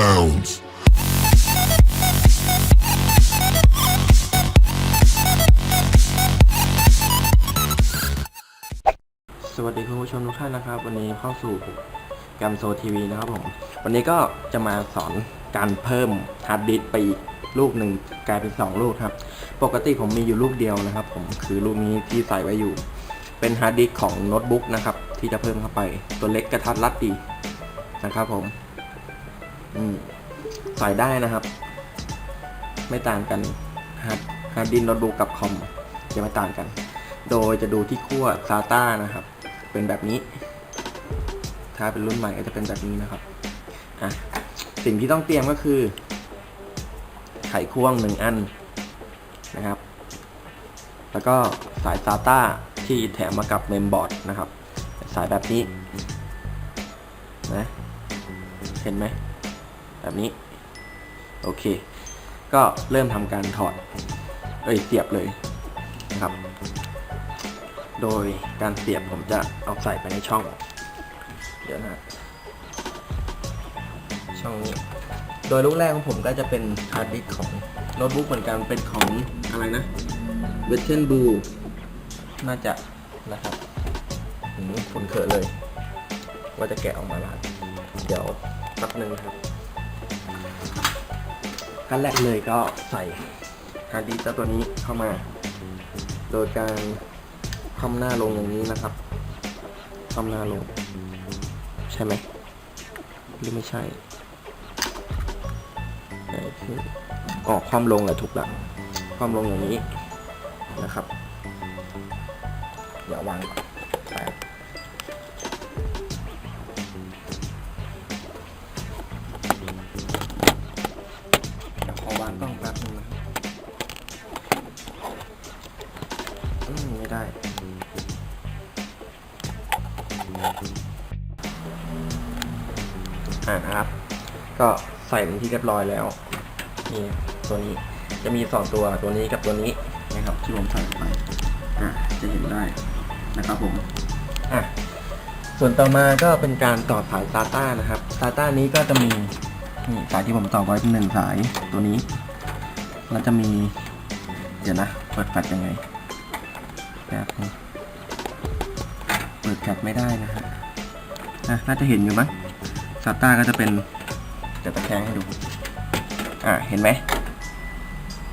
bounds. สวัสดีคุณผู้ชมทุกท่านนะครับ วันนี้เข้าสู่แกมโซทีวีนะครับผม วันนี้ก็จะมาสอนการเพิ่มฮาร์ดดิสก์ไปอีกลูกหนึ่งกลายเป็น 2 ลูกครับ ปกติผมมีอยู่ลูกเดียวนะครับ ผมคือลูกนี้ที่ใส่ไว้อยู่ เป็นฮาร์ดดิสก์ของโน้ตบุ๊กนะครับ ที่จะเพิ่มเข้าไปตัวเล็กกระทัดรัดดีนะครับผม ใส่ได้นะครับ ไม่ต่างกันฮาร์ดฮาร์ดดิสก์โน้ตบุ๊กกับคอมจะไม่ต่างกัน โดยจะดูที่ขั้ว SATA นะครับ เป็นแบบนี้ ถ้าเป็นรุ่นใหม่ก็จะเป็นแบบนี้นะครับอะสิ่งที่ต้องเตรียมก็คือ ไขควงหนึ่งอันนะครับ แล้วก็สาย SATA ที่แถมมากับเมมบอร์ดนะครับ สายแบบนี้นะเห็นไหม แบบนี้ โอเค ก็เริ่มทำการถอด เอ้ยเสียบเลยนะครับ โดยการเสียบผมจะเอาใส่ไปในช่อง เดี๋ยวนะช่องนี้โดยลูกแรกของผมก็จะเป็นฮาร์ดดิสของโน้ตบุ๊กเหมือนกันเป็นของอะไรนะเวทเทนบูน่าจะนะครับหืมผลเขอะเลย ว่าจะแกะออกมาแล้วเดี๋ยวแป๊บนึงครับ ขั้นแรกเลยก็ใส่ฮาร์ดดิสก์ตัวนี้เข้ามา โดยการคว่ำหน้าลงอย่างนี้นะครับคว่ำหน้าลง ใช่ไหมหรือไม่ใช่ไหนคืออ๋อคว่ำลงแหละถูกละคว่ำลงอย่างนี้นะครับอย่าวางก่อน เป็นที่เรียบร้อยแล้วนี่ตัวนี้จะมีสองตัวตัวนี้กับตัวนี้นะครับที่ผมใส่ไปอะจะเห็นได้นะครับผมอะส่วนต่อมาก็เป็นการต่อสาย SATA นะครับ SATA นี้ก็จะมีนี่สายที่ผมต่อไว้เป็นหนึ่งสายตัวนี้แล้วจะมีเดี๋ยวนะเปิดแฟลชยังไงแป๊บนึงเปิดแฟลชไม่ได้นะฮะอะน่าจะเห็นอยู่มั้งซาต้าก็จะเป็น จะตะแคงให้ดู อะเห็นไหม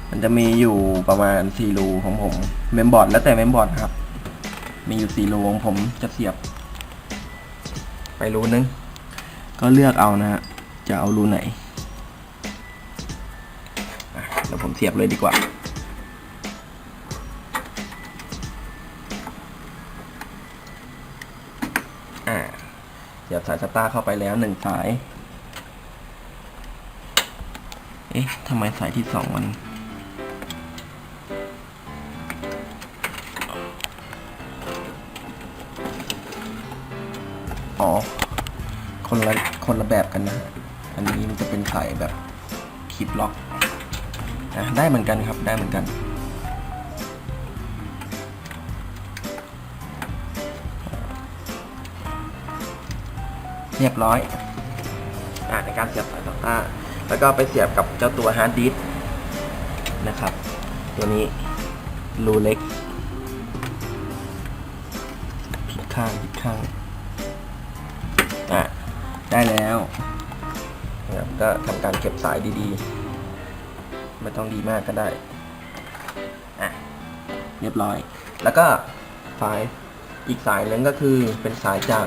มันจะมีอยู่ประมาณ4รูของผม เมมบอร์ดแล้วแต่เมมบอร์ดครับ มีอยู่4รูของผมจะเสียบ ไปรูนึง ก็เลือกเอานะฮะ จะเอารูไหนเดี๋ยวผมเสียบเลยดีกว่าอ่าเดี๋ยวสายสตาร์เข้าไปแล้วหนึ่งสาย เอ๊ะทำไมสายที่สองมันอ๋อ คนละคนละแบบกันนะ อันนี้มันจะเป็นสายแบบคลิปล็อกอะได้เหมือนกันครับ ได้เหมือนกัน เรียบร้อยอในการเสียบสาย SATA แล้วก็ไปเสียบกับเจ้าตัวฮาร์ดดิสนะครับ ตัวนี้รูเล็กผิดข้างผิดข้างอะได้แล้วนะครับก็ทำการเก็บสายดีๆ ไม่ต้องดีมากก็ได้อะเรียบร้อย แล้วก็สายอีกสายหนึ่งก็คือเป็นสายจาก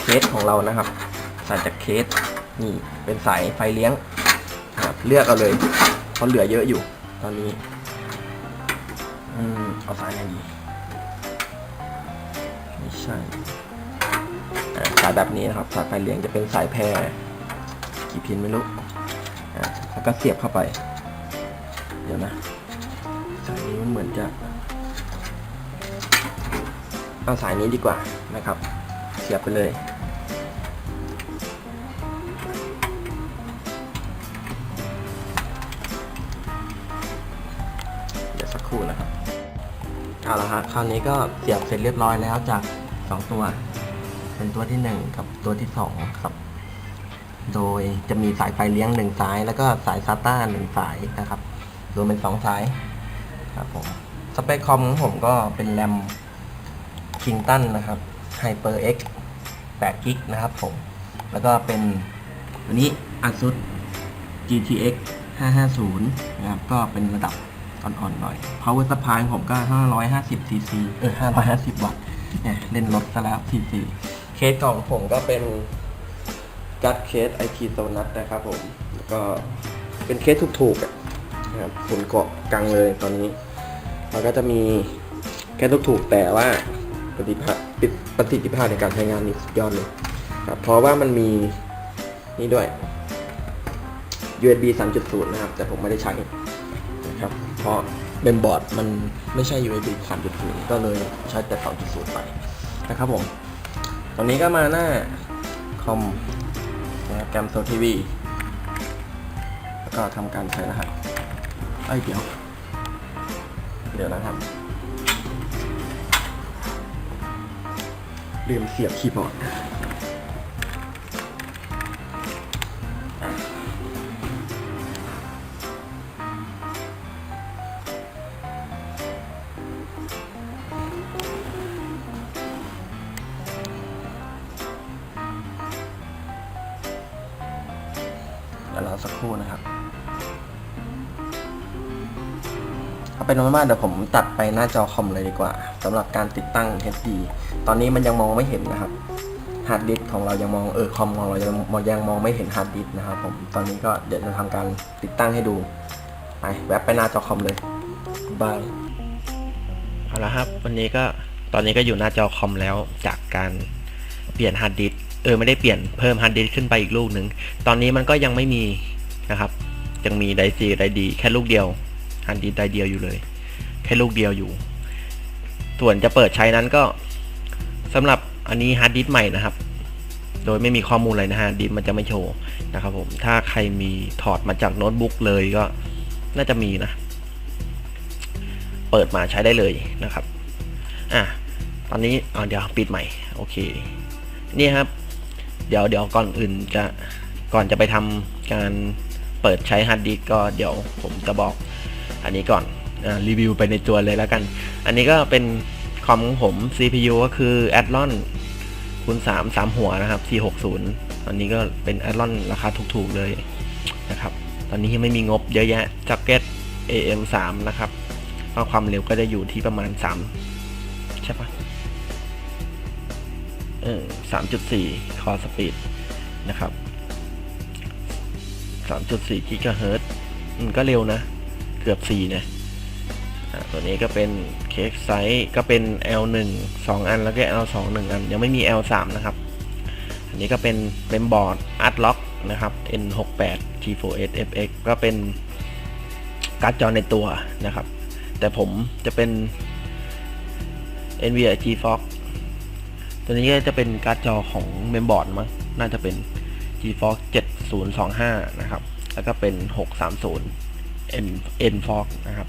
เคสของเรานะครับ สายจากเคสนี่เป็นสายไฟเลี้ยง เลือกเอาเลยเพราะเหลือเยอะอยู่ ตอนนี้อืมเอาสายไหนดีไม่ใช่สายแบบนี้นะครับสายไฟเลี้ยงจะเป็นสายแพรกี่พินไม่รู้แล้วก็เสียบเข้าไป เดี๋ยวนะสายนี้มันเหมือนจะเอาสายนี้ดีกว่านะครับ เสียบไปเลย ครู่นะครับเอาละครับคราวนี้ก็เสียบเสร็จเรียบร้อยแล้วจาก 2 ตัว เป็นตัวที่ 1 กับตัวที่ 2 ครับ โดยจะมีสายไฟเลี้ยงหนึ่งสาย แล้วก็สายซาต้าหนึ่งสายนะครับรวมเป็นสองสายครับผมสเปคคอมของผมก็เป็นแรมคิงตันนะครับ HyperX 8 g b นะครับผม แล้วก็เป็นตัวนี้ ASUS GTX 550 นะครับ ก็เป็นระดับ อ่อนๆหน่อย Power Supply ของผมก็ 550 cc เออ 550 วัตต์เนี่ยเล่นรถซะแล้ว cc เคสของผมก็เป็นกัดเคส IT s o n u t นะครับผมแล้วก็เป็นเคสถูกๆนะครับผลเกาะกังเลยตอนนี้ มันก็จะมีแค่ถูกๆแต่ว่าประสิทธิภาพประสิทธิภาพในการใช้งานนี่สุดยอดเลยครับเพราะว่ามันมีนี่ด้วย USB 3.0 นะครับ แต่ผมไม่ได้ใช้ เมมบอร์ดมันไม่ใช่ USB 3.0 ก็เลยใช้แต่ 2.0 ไปนะครับผม ตอนนี้ก็มาหน้าคอมนะแกรมโซทีวีแล้วก็ทำการใช้รหัสเอ้ยเดี๋ยว เดี๋ยวนะครับลืมเสียบคีย์บอร์ด ครู่นะครับ เอาเป็นว่าเดี๋ยวผมตัดไปหน้าจอคอมเลยดีกว่าสำหรับการติดตั้ง HD ตอนนี้มันยังมองไม่เห็นนะครับฮาร์ดดิสก์ของเรายังมองเออคอมของเรายังยังมองไม่เห็นฮาร์ดดิสก์นะครับผมตอนนี้ก็เดี๋ยวจะทำการติดตั้งให้ดูไปแวบไปหน้าจอคอมเลยบายเอาละครับ วันนี้ก็ตอนนี้ก็อยู่หน้าจอคอมแล้วจากการเปลี่ยนฮาร์ดดิสก์เออไม่ได้เปลี่ยนเพิ่มฮาร์ดดิสก์ขึ้นไปอีกลูกหนึ่ง ตอนนี้มันก็ยังไม่มี นะครับยังมีไดซีไดดีแค่ลูกเดียวฮาร์ดดิสก์ไดเดียวอยู่เลย แค่ลูกเดียวอยู่ ส่วนจะเปิดใช้นั้นก็สำหรับอันนี้ฮาร์ดดิสก์ใหม่นะครับ โดยไม่มีข้อมูลอะไรนะฮะดิสก์มันจะไม่โชว์นะครับผมถ้าใครมีถอดมาจากโน้ตบุ๊กเลยก็น่าจะมีนะ เปิดมาใช้ได้เลยนะครับอะตอนนี้เอาเดี๋ยวปิดใหม่โอเคนี่ครับ เดี๋ยวเดี๋ยวก่อนอื่นจะก่อนจะไปทำการ เปิดใช้ฮาร์ดดิสก์ก็เดี๋ยวผมจะบอกอันนี้ก่อนอรีวิวไปในตัวเลยแล้วกัน อันนี้ก็เป็นคอมของผม CPU ก็คือ Athlon คูณ3 3 หัวนะครับ 460 อันนี้ก็เป็น Athlon ราคาถูกๆเลยนะครับ ตอนนี้ยังไม่มีงบเยอะแยะจ็อกเก็ต AM3 นะครับก็ความเร็วก็จะอยู่ที่ประมาณ 3 ใช่ปะเออ3.4 คอสปีดนะครับ 3.4กิกะเฮิรตซ์อืมก็เร็วนะ เกือบ 4นะอะตัวนี้ก็เป็นเค้กไซส์ก็เป็น L1 2 อันแล้วก็ L2 1 อัน ยังไม่มี L3 นะครับ อันนี้ก็เป็นเป็นบอร์ด Art Lock นะครับ N68 G4S FX ก็เป็นการ์ดจอในตัวนะครับ แต่ผมจะเป็น NVIDIA GeForce ตัวนี้ก็จะเป็นการ์ดจอของเมมบอร์ดมั้งน่าจะเป็น g f o r c e 7025 นะครับ แล้วก็เป็น 630 N N Fox นะครับ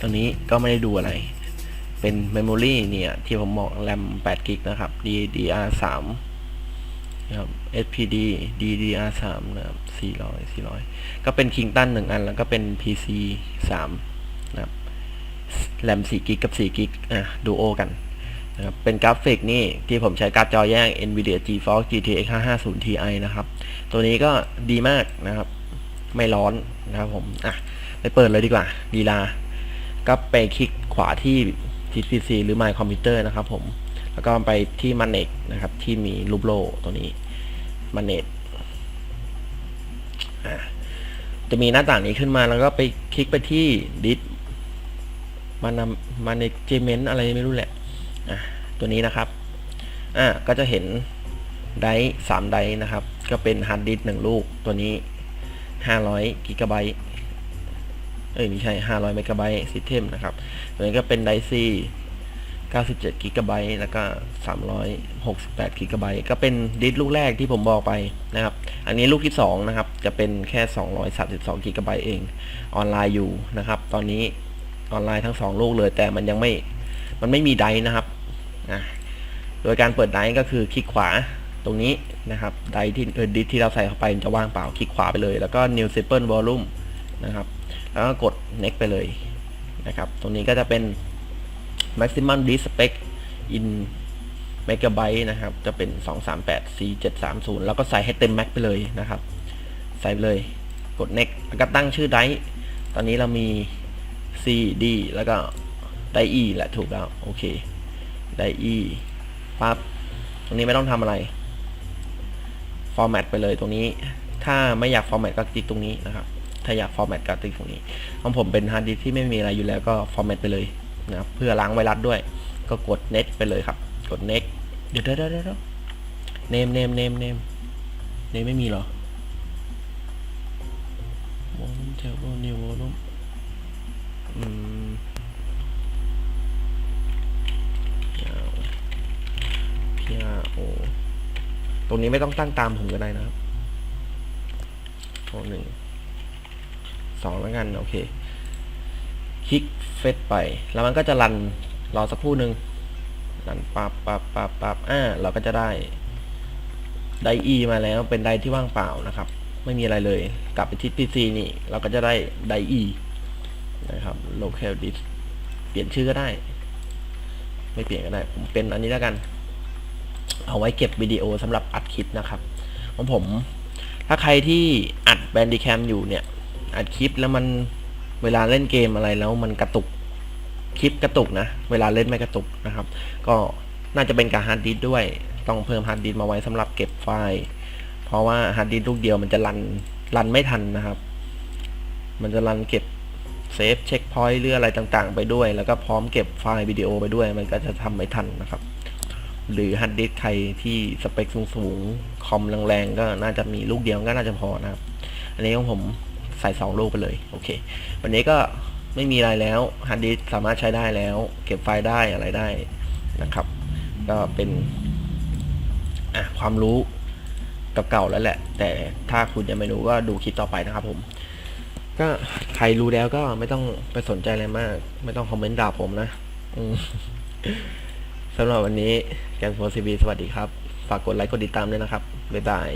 ตัวนี้ก็ไม่ได้ดูอะไร เป็น Memory เนี่ย ที่ผมบอกแรม8กิกนะครับ DDR3 นะครับ SPD DDR3 นะครับ 400 400 ก็เป็น Kingston 1 อัน แล้วก็เป็น PC 3 นะครับ แรม4กิกกับ4กิกอะดูโอกัน นะครับเป็นกราฟิกนี่ที่ผมใช้การ์ดจอแยก NVIDIA GeForce GTX 550 Ti นะครับ ตัวนี้ก็ดีมากนะครับ ไม่ร้อนนะครับผมอะไปเปิดเลยดีกว่าดีลา ก็ไปคลิกขวาที่ PC หรือ My Computer นะครับผม แล้วก็ไปที่ Manage นะครับ ที่มีรูปโลตัวนี้ Manage อะจะมีหน้าต่างนี้ขึ้นมาแล้วก็ไปคลิกไปที่ Dis มัน Management อะไรไม่รู้แหละ อะตัวนี้นะครับอะก็จะเห็นไดร์สามไดร์นะครับ ก็เป็นฮาร์ดดิสก์หนึ่งลูกตัวนี้ห้าร้อยกิกะไบต์เอ้ยไม่ใช่ห้าร้อยเมกะไบต์ซิสเต็มนะครับ ตัวนี้ก็เป็นไดร์ซี97กิกะไบต์แล้วก็ 368กิกะไบต์ก็เป็นดิสก์ลูกแรกที่ผมบอกไปนะครับ อันนี้ลูกที่ 2 นะครับ จะเป็นแค่ 232กิกะไบต์เอง ออนไลน์อยู่นะครับ ตอนนี้ออนไลน์ทั้ง 2 ลูกเลย แต่มันยังไม่ มันไม่มีไดร์นะครับ อะโดยการเปิดไดร์ก็คือคลิกขวาตรงนี้นะครับไดที่เออดิสที่เราใส่เข้าไปจะว่างเปล่าคลิกขวาไปเลย แล้วก็ new sample volume นะครับ แล้วก็กด next ไปเลยนะครับ ตรงนี้ก็จะเป็น maximum disk spec in megabyte นะครับ จะเป็น 238 c 730แล้วก็ใส่ให้เต็ม max ไปเลยนะครับ ใส่ไปเลย กด next แล้วก็ตั้งชื่อไดตอนนี้เรามี c d แล้วก็ได e แหละถูกแล้ว โอเค ได้ e ปั๊บตรงนี้ไม่ต้องทำอะไร format ไปเลยตรงนี้ ถ้าไม่อยาก format ก็คลิกตรงนี้นะครับ ถ้าอยาก format ก็คลิกตรงนี้ของผมเป็นฮาร์ดดิสที่ไม่มีอะไรอยู่แล้วก็ format ไปเลยนะครับเพื่อล้างไวรัสด้วย ก็กด next ไปเลยครับ กด next เดี๋ยวเดี๋ยวเดี๋ยวเดี๋ยว name name name name name ไม่มีหรอ volume table new volume อืมยาว PRO ตรงนี้ไม่ต้องตั้งตามผมก็ได้นะครับโอหนึ่งสองแล้วกัน โอเค คลิกเฟซไป แล้วมันก็จะรันรอสักครู่หนึ่งรันปับปับปับปับอ่า เราก็จะได้ไดอีมาแล้วเป็นไดที่ว่างเปล่านะครับ ไม่มีอะไรเลย กลับไปที่ PC นี่ เราก็จะได้ไดอีนะครับ local disk เปลี่ยนชื่อก็ได้ ไม่เปลี่ยนก็ได้ ผมเป็นอันนี้แล้วกัน เอาไว้เก็บวิดีโอสำหรับอัดคลิปนะครับของผม ถ้าใครที่อัดแบนดีแคมอยู่เนี่ย อัดคลิปแล้วมันเวลาเล่นเกมอะไรแล้วมันกระตุกคลิปกระตุกนะ เวลาเล่นไม่กระตุกนะครับ ก็น่าจะเป็นการฮาร์ดดิสก์ด้วย ต้องเพิ่มฮาร์ดดิสก์มาไว้สำหรับเก็บไฟล์ เพราะว่าฮาร์ดดิสก์ลูกเดียวมันจะรันรันไม่ทันนะครับ มันจะรันเก็บเซฟเช็คพอยต์หรืออะไรต่างๆ ไปด้วย แล้วก็พร้อมเก็บไฟล์วิดีโอไปด้วย มันก็จะทำไม่ทันนะครับ หรือฮาร์ดดิสก์ใครที่สเปคสูงๆคอมแรงๆก็น่าจะมีลูกเดียวก็น่าจะพอนะครับ อันนี้ของผมใส่สองลูกไปเลย โอเค วันนี้ก็ไม่มีอะไรแล้วฮาร์ดดิสสามารถใช้ได้แล้ว เก็บไฟล์ได้อะไรได้นะครับ ก็เป็นความรู้เก่าๆแล้วแหละ แต่ถ้าคุณยังไม่รู้ก็ดูคลิปต่อไปนะครับผม ก็ใครรู้แล้วก็ไม่ต้องไปสนใจอะไรมาก ไม่ต้องคอมเมนต์ด่าผมนะอื สำหรับวันนี้แกนโฟร์ซีบีสวัสดีครับ ฝากกดไลค์กดติดตามด้วยนะครับ บ๊ายบาย